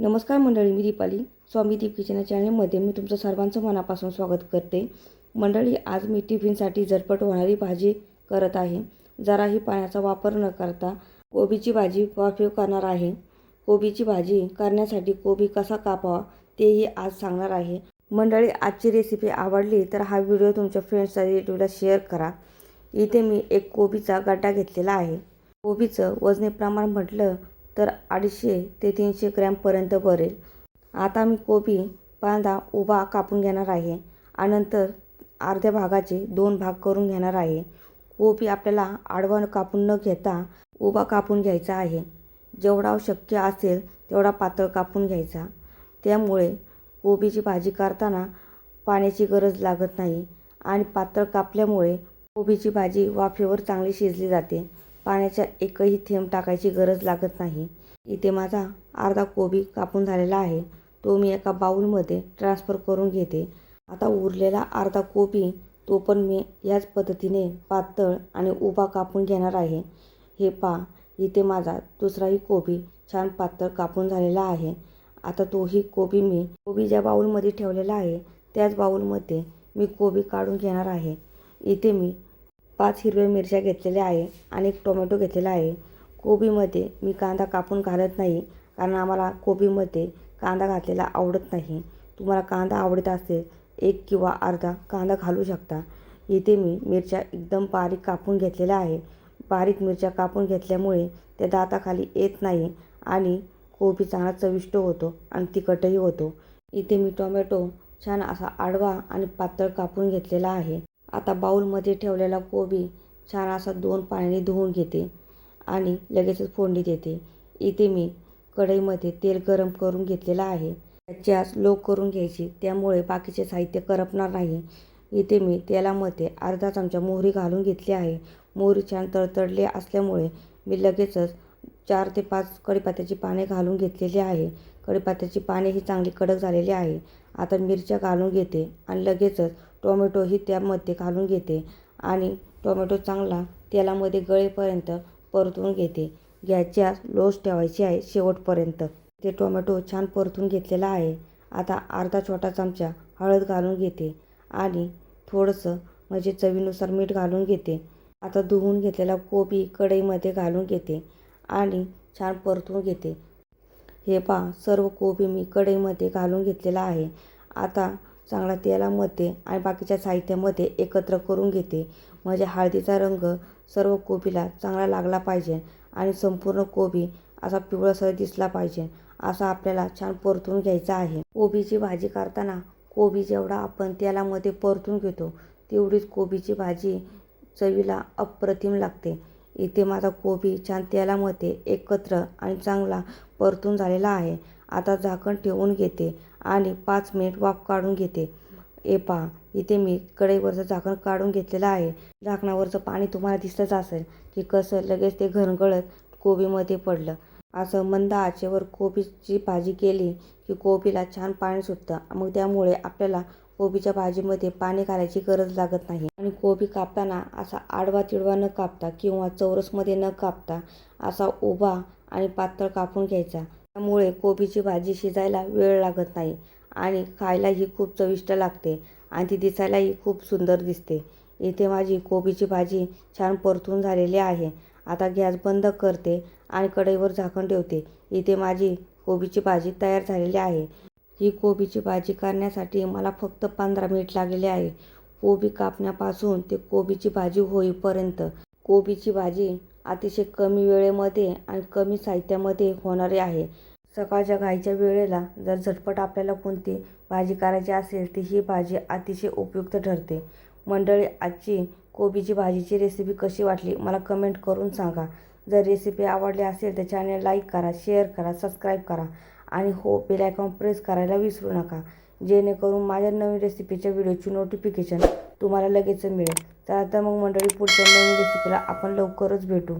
नमस्कार मंडळी मी दीपाली. स्वामी दीप किचन या चॅनलमध्ये मी तुमचं सर्वांचं मनापासून स्वागत करते. मंडळी आज मी टिफिनसाठी झटपट होणारी भाजी करत आहे. जराही पाण्याचा वापर न करता कोबीची भाजी वाफीव करणार आहे. कोबीची भाजी करण्यासाठी कोबी कसा कापावा तेही आज सांगणार आहे. मंडळी आजची रेसिपी आवडली तर हा व्हिडिओ तुमच्या फ्रेंड्सच्या रिलेटिव्हला शेअर करा. इथे मी एक कोबीचा गड्डा घेतलेला आहे. कोबीचं वजनी प्रमाण म्हटलं तर अडीचशे ते तीनशे ग्रॅमपर्यंत भरेल. आता मी कोबी पांदा उभा कापून घेणार आहे आणि नंतर अर्ध्या भागाचे दोन भाग करून घेणार आहे. कोबी आपल्याला आडवा कापून न घेता उभा कापून घ्यायचा आहे. जेवढा शक्य असेल तेवढा पातळ कापून घ्यायचा. त्यामुळे कोबीची भाजी करताना पाण्याची गरज लागत नाही आणि पातळ कापल्यामुळे कोबीची भाजी वाफेवर चांगली शिजली जाते. पाण्याचा एकही थेंब टाकायची गरज लागत नाही. इथे माझा अर्धा कोबी कापून झालेला आहे. तो मी एका बाऊलमध्ये ट्रान्सफर करून घेते. आता उरलेला अर्धा कोबी तो पण मी याच पद्धतीने पातळ आणि उभा कापून घेणार आहे. हे पा इथे माझा दुसराही कोबी छान पातळ कापून झालेला आहे. आता तोही कोबी मी कोबी ज्या बाऊलमध्ये ठेवलेला आहे त्याच बाऊलमध्ये मी कोबी काढून घेणार आहे. इथे मी पाच हिरव्या मिरच्या घेतलेल्या आहे आणि एक टोमॅटो घेतलेला आहे. कोबीमध्ये मी कांदा कापून घालत नाही कारण आम्हाला कोबीमध्ये कांदा घातलेला आवडत नाही. तुम्हाला कांदा आवडत असेल एक किंवा अर्धा कांदा घालू शकता. इथे मी मिरच्या एकदम बारीक कापून घेतलेल्या आहे. बारीक मिरच्या कापून घेतल्यामुळे त्या दाताखाली येत नाही आणि कोबी चांगला चविष्ट होतो आणि तिखटही होतो. इथे मी टोमॅटो छान असा आडवा आणि पातळ कापून घेतलेला आहे. आता बाऊलमध्ये ठेवलेला कोबी छान असा दोन पाण्याने धुवून घेते आणि लगेचच फोडणी देते इथे मी कढईमध्ये तेल गरम करून घेतलेलं आहे. गॅस लो करून घ्यायची त्यामुळे बाकीचे साहित्य करपणार नाही. इथे मी तेलामध्ये अर्धा चमचा मोहरी घालून घेतली आहे. मोहरी छान तडतडली असल्यामुळे मी लगेचच चार ते पाच कढीपात्याची पाने घालून घेतलेली आहे. कढीपात्याची पाने ही चांगली कडक झालेली आहे. आता मिरच्या घालून घेते आणि लगेचच टोमॅटोही त्यामध्ये घालून घेते आणि टोमॅटो चांगला तेलामध्ये गळेपर्यंत परतून घेते. गॅसच्या लोच ठेवायची आहे शेवटपर्यंत. ते टोमॅटो छान परतून घेतलेला आहे. आता अर्धा छोटा चमचा हळद घालून घेते आणि थोडंसं म्हणजे चवीनुसार मीठ घालून घेते. आता धुवून घेतलेला कोबी कढईमध्ये घालून घेते आणि छान परतून घेते. हे पहा सर्व कोबी मी कढईमध्ये घालून घेतलेला आहे. आता चांगला तेलामध्ये आणि बाकीच्या साहित्यामध्ये एकत्र करून घेते. म्हणजे हळदीचा रंग सर्व कोबीला चांगला लागला पाहिजे आणि संपूर्ण कोबी असा पिवळसर दिसला पाहिजे असा आपल्याला छान परतून घ्यायचा आहे. कोबीची भाजी करताना कोबी जेवढा आपण तेलामध्ये परतून घेतो तेवढीच कोबीची भाजी चवीला अप्रतिम लागते. इथे माझा कोबी छान तेलामध्ये एकत्र आणि चांगला परतून झालेला आहे. आता झाकण ठेवून घेते आणि पाच मिनिट वाफ काढून घेते. ए पहा इथे मी कढईवरचं झाकण काढून घेतलेलं आहे. झाकणावरचं पाणी तुम्हाला दिसतच असेल की कसं लगेच ते घरगळत कोबीमध्ये पडलं. असं मंद आचेवर कोबीची भाजी केली की कोबीला छान पाणी सुटतं. मग त्यामुळे आपल्याला कोबीच्या भाजीमध्ये पाणी घालायची गरज लागत नाही. आणि कोबी कापताना असा आडवा तिडवा न कापता किंवा चौरसमध्ये न कापता असा उभा आणि पातळ कापून घ्यायचा. त्यामुळे कोबीची भाजी शिजायला वेळ लागत नाही आणि खायलाही खूप चविष्ट लागते आणि ती दिसायलाही खूप सुंदर दिसते. इथे माझी कोबीची भाजी छान परतून झालेली आहे. आता गॅस बंद करते आणि कढईवर झाकण ठेवते. इथे माझी कोबीची भाजी तयार झालेली आहे. ही कोबीची भाजी करण्यासाठी मला फक्त पंधरा मिनिट लागलेले आहे. कोबी कापण्यापासून ते कोबीची भाजी होईपर्यंत. कोबीची भाजी अतिशय कमी वेळेमध्ये आणि कमी साहित्यामध्ये होणारे आहे. सकाळच्या घाईच्या वेळेला जर झटपट आपल्याला कोणती भाजी करायची असेल तर ही भाजी अतिशय उपयुक्त ठरते. मंडळी आजची कोबीची भाजीची रेसिपी कशी वाटली मला कमेंट करून सांगा. जर रेसिपी आवडली असेल तर चॅनल लाईक करा शेअर करा सबस्क्राईब करा. आणि हो बेल आयकॉन प्रेस करायला विसरू नका. जेणेकरून माझ्या नवीन रेसिपीच्या व्हिडिओची नोटिफिकेशन तुम्हाला लगेच मिळेल. तर आता मग मंडळी पुढच्या नवीन रेसिपीला आपण लवकरच भेटू.